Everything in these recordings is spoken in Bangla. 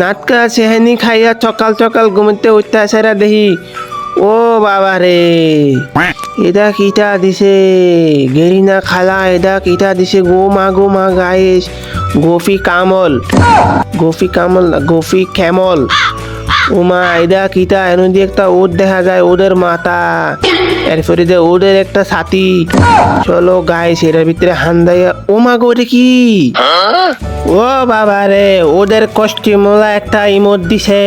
নাটকা সেহানি খাইয়া সকাল সকাল ঘুমতে উঠতে আসারা দেখি ও বাবা রে। এটা কিটা দিছে? গেরিনা খালা এটা কিটা দিছে? গো মা গো মা গায়েস গোফি কামল। গোফি কামল গোফি ক্যামল উমা এটা কিটা এন দিয়ে একটা ওট দেখা যায় ওদের মাথা। এরপরে যে ওদের একটা ছাতি। চলো গাইস এটার ভিতরে হান্দাইয়া ও মা গো কি? ও বাবা রে ওদের কষ্টিমলা একটা ইমোট দিছে,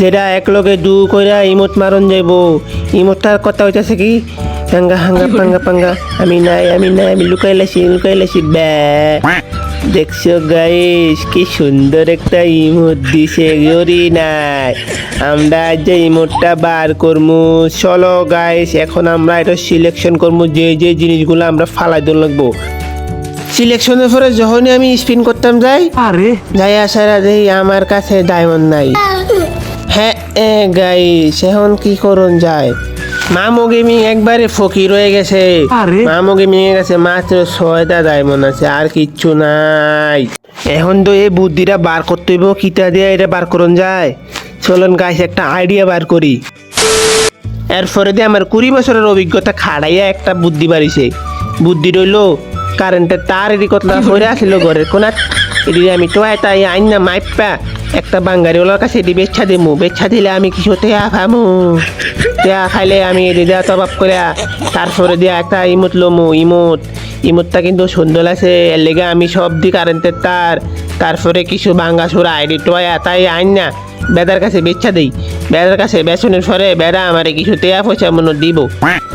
যেটা এক লগে দু কইরা ইমোট মারন যাইব। ইমোটটার কথা হইতাছে কি? হাঙ্গা হাঙ্গা, পাঙ্গা পাঙ্গা। আমি নাই আমি নাই, আমি লুকাই লাইছি লুকাই লাইছি ব্যা দেখছ গাইস কি সুন্দর একটা ইমোট দিছে গরি নাই। আমরা আজ যে ইমোটটা বার করমু চলো গাইস এখন আমরা এটা সিলেকশন করমু যে যে জিনিসগুলো আমরা ফালাই দিন লাগবো। সিলেকশনের পরে যখনই আমি স্পিন করতাম যাই। আরে। যাই আসার আগেই আমার কাছে ডায়মন্ড নাই। হ্যাঁ এ গাইস এখন কি করুন যায় মামো গেমিং একবারে ফকির হয়ে গেছে। আরে? মামো গেমিং এর কাছে মাত্র ছয়টা ডায়মন্ড আছে আর কিচ্ছু নাই। এখন তো এই বুদ্ধিটা বার করতে হইব কিতা দিয়ে এটা বার করুন যায়? চলুন গাইস একটা আইডিয়া বার করি। এরপরে দিয়ে আমার কুড়ি বছরের অভিজ্ঞতা খাড়াইয়া একটা বুদ্ধি বাড়িছে। বুদ্ধি রইল কারেন্টের তার এটি কতটা হয়ে আসছিল ঘরের কোনাত এটি আমি তো তাই আইন না মাইপা একটা বাঙ্গারিওয়ালার কাছে এটি বেচ্ছা দিমু। বেচ্ছা দিলে আমি কিছু টেয়া ফামু টেয়া খাইলে আমি এটি দেওয়া তবাব করে তারপরে দিয়া একটা ইমুত লমু ইমুত। ইমুতটা কিন্তু সুন্দর আছে এর লেগে আমি সব দি কারেন্টের তার। তারপরে কিছু বাঙ্গা সুরা আইডি টোয়া তাই আইন না। বেদার কাছে বেচ্ছা দিই। বেদার কাছে বেসনের সরে বেড়া আমারে কিছু টেয়া পয়সা মনে দিব।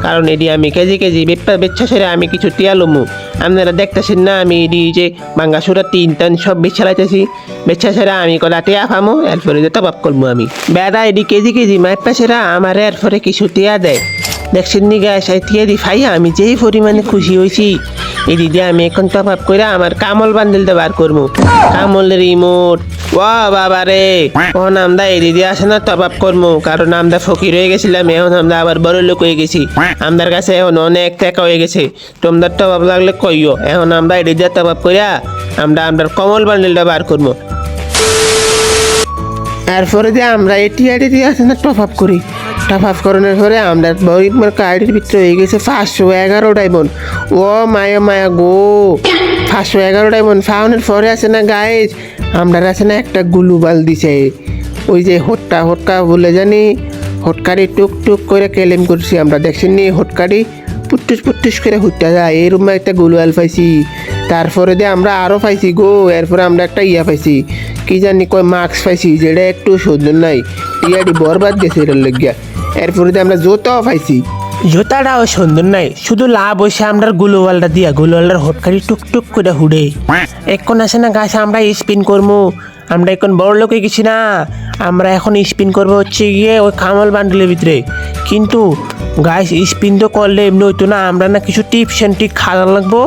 কারণ এটি আমি কেজি কেজি বেচ্ছা সেরে আমি কিছু টিয়া লমু। আপনারা দেখতেছেন না, আমি যে বাঙ্গা সুরা তিন টান সব বেচ্ছা লাইতেছি। বেচ্ছা সেরা আমি কলা আফামো ফামো এরপরে যে তবাব করব আমি। বেড়া এডি কেজি কেজি মাইপা সেরা আমার এরপরে কিছু টিয়া দেয়। দেখছেন নি গ্যাস টিয়া দি ফাইয়া আমি যেই পরিমাণে খুশি হয়েছি এটি দিয়ে আমি এখন তফাপ করে আমার কামল বান্ডেলটা বার করব। কামলের রিমোট ও বাবা রে। ও নামদা এদি দিয়ে আসে না টপ আপ করব। কারণ আমরা ফকির হয়ে গেছিলাম, এখন আমরা আবার বড় লোক হয়ে গেছি। আমাদের কাছে এখন অনেক টাকা হয়ে গেছে। তোমাদের টপ আপ লাগলে কইও। এখন আমরা এদি দিয়ে টপ আপ করিয়া আমরা আমরা কমল বান্ডেলটা বার করব। এরপরে যে আমরা এটি আইডি দিয়ে আসে না টপ আপ করি। টপ আপ করানোর পরে আমরা গরিব মার্কা আইডির ভিতরে হয়ে গেছে পাঁচশো এগারো ডায়মন্ড। ও মায়া মায়া গো। পাঁচশো এগারো ডায়মন্ড ফাউনের পরে আছে না গাইজ আমরা আছে না একটা গুলুবাল দিছে। ওই যে হটকা হটকা বলে জানি, হটকারি টুক টুক করে কেলেম করছি আমরা। দেখছি নি, হটকারি পুটুস পুটুস করে হুটটা যায়। এই রুমে একটা গুলুয়াল পাইছি। তারপরে দিয়ে আমরা আরও পাইছি গো, এরপরে আমরা একটা ইয়া পাইছি। কি জানি কয় মাস্ক পাইছি, যেটা একটু সুন্দর নাই। টিয়াটি বরবাদ গেছে এটার লাগিয়া। এরপরে আমরা জোতাও পাইছি। জোতাটাও সুন্দর নাই শুধু লাভ হয়েছে আমরা গুলোওয়ালটা দিয়া গুলোওয়ালটার হটকারি টুকটুক করে হুড়ে। এখন আসে না গাছ আমরা স্পিন করব আমরা এখন বড় লোকে গেছি না আমরা এখন স্পিন করব হচ্ছে গিয়ে ওই কামাল বান্ডেলের ভিতরে। কিন্তু গাছ স্পিন তো করলে এমনি হইতো না আমরা না কিছু টিপস অ্যান্ড টিক খাওয়া লাগবো।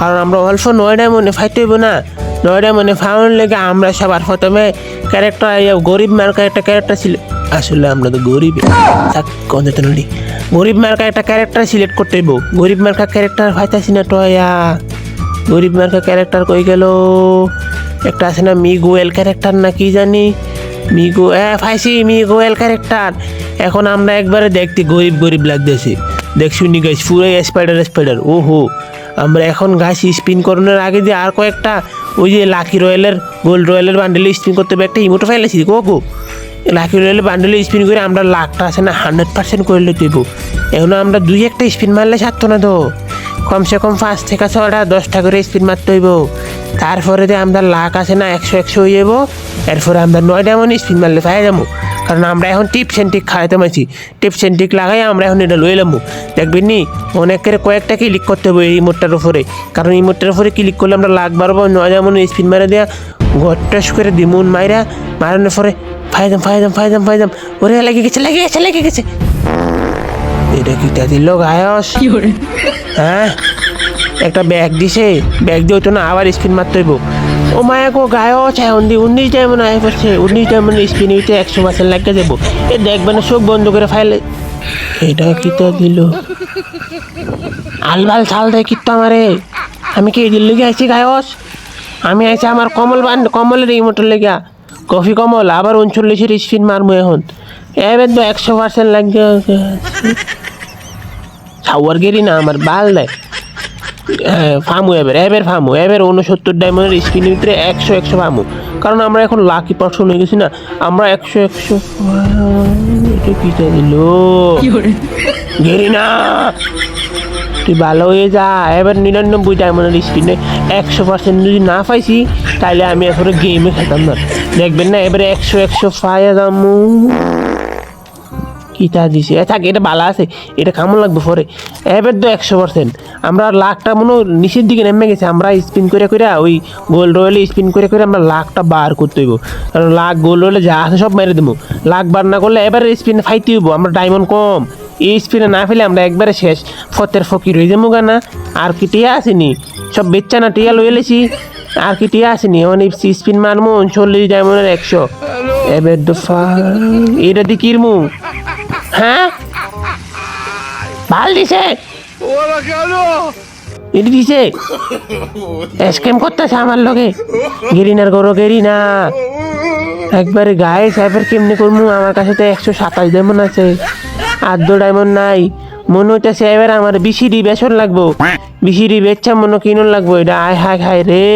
কারণ আমরা অল্প নয়ডা মনে ফাইতে হইব না নয়ডা মনে ফাউন লেগে আমরা সবার প্রথমে ক্যারেক্টার গরিব মার্কা একটা ক্যারেক্টার ছিল আসলে আমরা তো গরিব। থাক কন্দে নলি গরিব মার্কা একটা ক্যারেক্টার সিলেক্ট করতে হইব। গরিব মার্কা ক্যারেক্টার ফাইতাছি না টয়া গরিব মার্কা ক্যারেক্টার কই গেল? একটা আছে না মি গোয়েল ক্যারেক্টার না কি জানি? মি গো হ্যাঁ ফাইসি মি গোয়েল ক্যারেক্টার এখন আমরা একবারে দেখতে গরিব গরিব লাগতেছে। দেখ, শুনি গাছ পুরো স্পাইডার স্পাইডার ওহো, আমরা এখন গাছ স্পিন করানোর আগে যে আর কয়েকটা ওই যে লাকি রয়্যালের গোল্ড রয়্যালের বান্ডেলে স্পিন করতে হবে, একটা ইমোটো ফাইলেছি গো গো লাকি রয়্যালের বান্ডেলে স্পিন করে আমরা লাখটা আছে না হান্ড্রেড পার্সেন্ট করলে তুইব এখন আমরা দুই একটা স্পিন মারলে ছাড়তো না তো। কমসে কম পাঁচ থেকে ছটা দশটা করে স্পিন মারতে হইব। তারপরে যে আমরা লাখ আছে না, একশো একশো হয়ে যাব, এরপরে আমরা নয়টা এমন স্পিন মারলে পাই যাব। কারণ আমরা এখন টিপ সেন্টিক খাইতে মারছি টিপ সেন্টিক লাগাই আমরা এখন এটা লই লামু। দেখবেন নি, অনেকের কয়েকটা ক্লিক করতে হবে এই মোটটার উপরে। কারণ এই মোটটার উপরে ক্লিক করলে আমরা লাখ বারবো নয় যেমন স্পিন মারা দেওয়া ঘটটাস করে দিমুন মাইরা মারানোর পরে ফাইদাম ফাইদাম ফাইদাম ফাইদাম। ওরে লেগে গেছে লেগে গেছে লেগে গেছে। এটা কিটা দিল গায়স হ্যাঁ? একটা ব্যাগ দিছে ব্যাগ দিয়ে তো না আবার স্পিন মারতে হইব। ও মায়া গো গায়স এখন দি উনিশ ডায়মন্ড আয় পড়ছে উনিশ ডায়মন্ড স্পিন হইতে একশো পার্সেন্ট লাগিয়ে দেবো। এ দেখবে না চোখ বন্ধ করে ফাইলে এটা কিটা দিল আলবাল ছাল দেয় কিত্তা আমারে। আমি কি এই দিল্লি আইছি গায়স? আমি আইছি আমার কমল বান কমলের এই মোটর লেগা। কফি কমল আবার উনচল্লিশের স্পিন মারমু এখন। এবার তো একশো পার্সেন্ট লাগবে সাওয়ার গেরি না আমার বাল দেয়। ফামু এবার এবার ফামু এবার উনসত্তর ডায়মন্ডের স্পিনের ভিতরে একশো একশো ফামু। কারণ আমরা এখন লাকি পার্সন হয়ে গেছি না আমরা একশো একশো এটা কিটা দিল গেরি না তুই ভালো হয়ে যা এবার নিরানব্বই ডায়মন্ডের স্পিনে একশো পার্সেন্ট যদি না পাইছি তাহলে আমি এখন গেমে খেতাম না। দেখবেন না, এবারে একশো একশো পাইয়া দামু কিটা দিছে? এ থাক, এটা ভালো আছে, এটা কেমন লাগবে পরে? এবার তো একশো পার্সেন্ট আমরা লাখটা মনে নিচের দিকে নেমে গেছে, আমরা স্পিন করে করে ওই গোল রয়েলে স্পিন করে করে আমরা লাখটা বার করতে হইব। কারণ লাখ গোল রয়েলে যা আছে সব মেরে দেবো। লাখ বার না করলে এবারে স্পিন ফাইতে হইব, আমরা ডায়মন্ড কম। এই স্পিনে না ফেলে আমরা একবারে শেষ। ফতের ফকির হয়ে যাব না। আর কি টিয়া আসেনি সব বেচ্চা না টিয়া লয়ে এলেছি। আর কি টিয়া আসেনি মানে স্পিন মারমু চল্লিশ ডায়মন্ডের একশো। এবার দফা এটা দি কিরমু হ্যাঁ? ভালো দিছে। এটি দিছে। স্ক্যাম করতেছে আমার লগে। গেরিনার গরো গেরিনা। একবারে গায়ে সাইফের কেমনি করব আমার কাছে তো একশো সাতাশ ডায়মন্ড আছে। আদ্য ডায়মন্ড নাই। মনে হইতেছে এবার আমার বিশিডি বেসন লাগবো। বিশিডি বেচা মনে কিনুন লাগবো। এটা আয় হায় হায় রে।